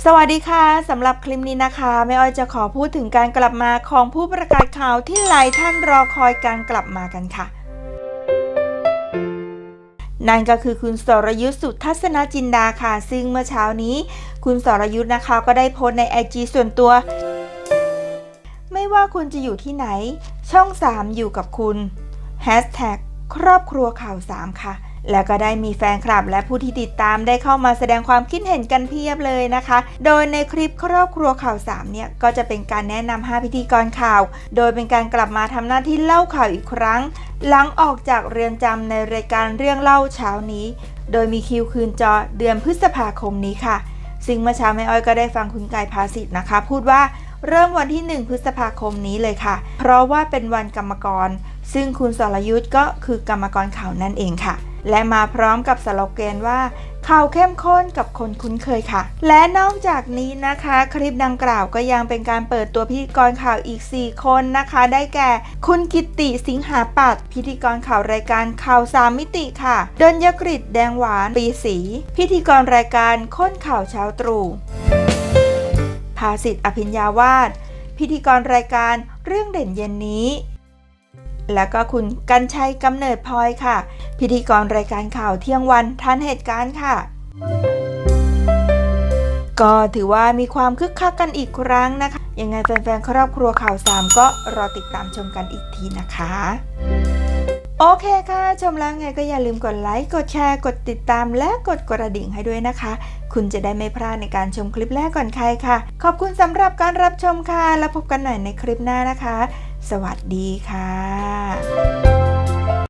สวัสดีค่ะสำหรับคลิปนี้นะคะแม่อ้อยจะขอพูดถึงการกลับมาของผู้ประกาศข่าวที่หลายท่านรอคอยการกลับมากันค่ะ นั่นก็คือคุณสรยุทธสุทัศนจินดาค่ะ ซึ่งเมื่อเช้านี้ คุณสรยุทธ์นะคะก็ได้โพสต์ในไอจส่วนตัว ไม่ว่าคุณจะอยู่ที่ไหน ช่อง 3 อยู่กับคุณ Hashtag ครอบครัวข่าว 3 ค่ะ แล้วก็ได้มีแฟนคลับและผู้ที่ติดตามได้เข้ามาแสดงความคิดเห็นกันเพียบเลยนะคะ โดยในคลิปครอบครัวข่าว3เนี่ยก็จะเป็นการแนะนำ5พิธีกรข่าว โดยเป็นการกลับมาทำหน้าที่เล่าข่าวอีกครั้ง หลังออกจากเรือนจำในรายการเรื่องเล่าเช้านี้ โดยมีคิวคืนจอเดือนพฤษภาคมนี้ค่ะ ซึ่งเมื่อเช้าแม่อ้อยก็ได้ฟังคุณกายภาสิทธ์นะคะ พูดว่าเริ่มวันที่ 1 พฤษภาคมนี้เลยค่ะ เพราะว่าเป็นวันกรรมกร ซึ่งคุณสรยุทธ์ก็คือกรรมกรข่าวนั่นเองค่ะ และมาพร้อมกับสโลแกนว่าข่าวเข้มข้นกับคนคุ้นเคยค่ะ และนอกจากนี้นะคะ คลิปดังกล่าวก็ยังเป็นการเปิดตัวพิธีกรข่าวอีก 4 คนนะคะ ได้แก่ คุณกิติสิงหาปัตพิธีกรข่าวรายการข่าวสามมิติค่ะดนยกฤษแดงหวานปีสี พิธีกรรายการค้นข่าวเช้าตรู่ภาสิทธิ์อภิญญาวาสพิธีกรรายการเรื่องเด่นเย็นนี้ แล้วก็คุณกันชัยกำเนิดพลอยค่ะ พิธีกรรายการข่าวเที่ยงวันทันเหตุการณ์ค่ะ ก็ถือว่ามีความคึกคักกันอีกครั้งนะคะ ยังไงแฟนๆ ครอบครัวข่าว3ก็รอติดตามชมกันอีกทีนะคะโอเคค่ะ ชมแล้วไงก็อย่าลืมกดไลค์ กดแชร์ กดติดตามและกดกระดิ่งให้ด้วยนะคะ คุณจะได้ไม่พลาดในการชมคลิปแรกก่อนใครค่ะ ขอบคุณสำหรับการรับชมค่ะ แล้วพบกันใหม่ในคลิปหน้านะคะ สวัสดีค่ะ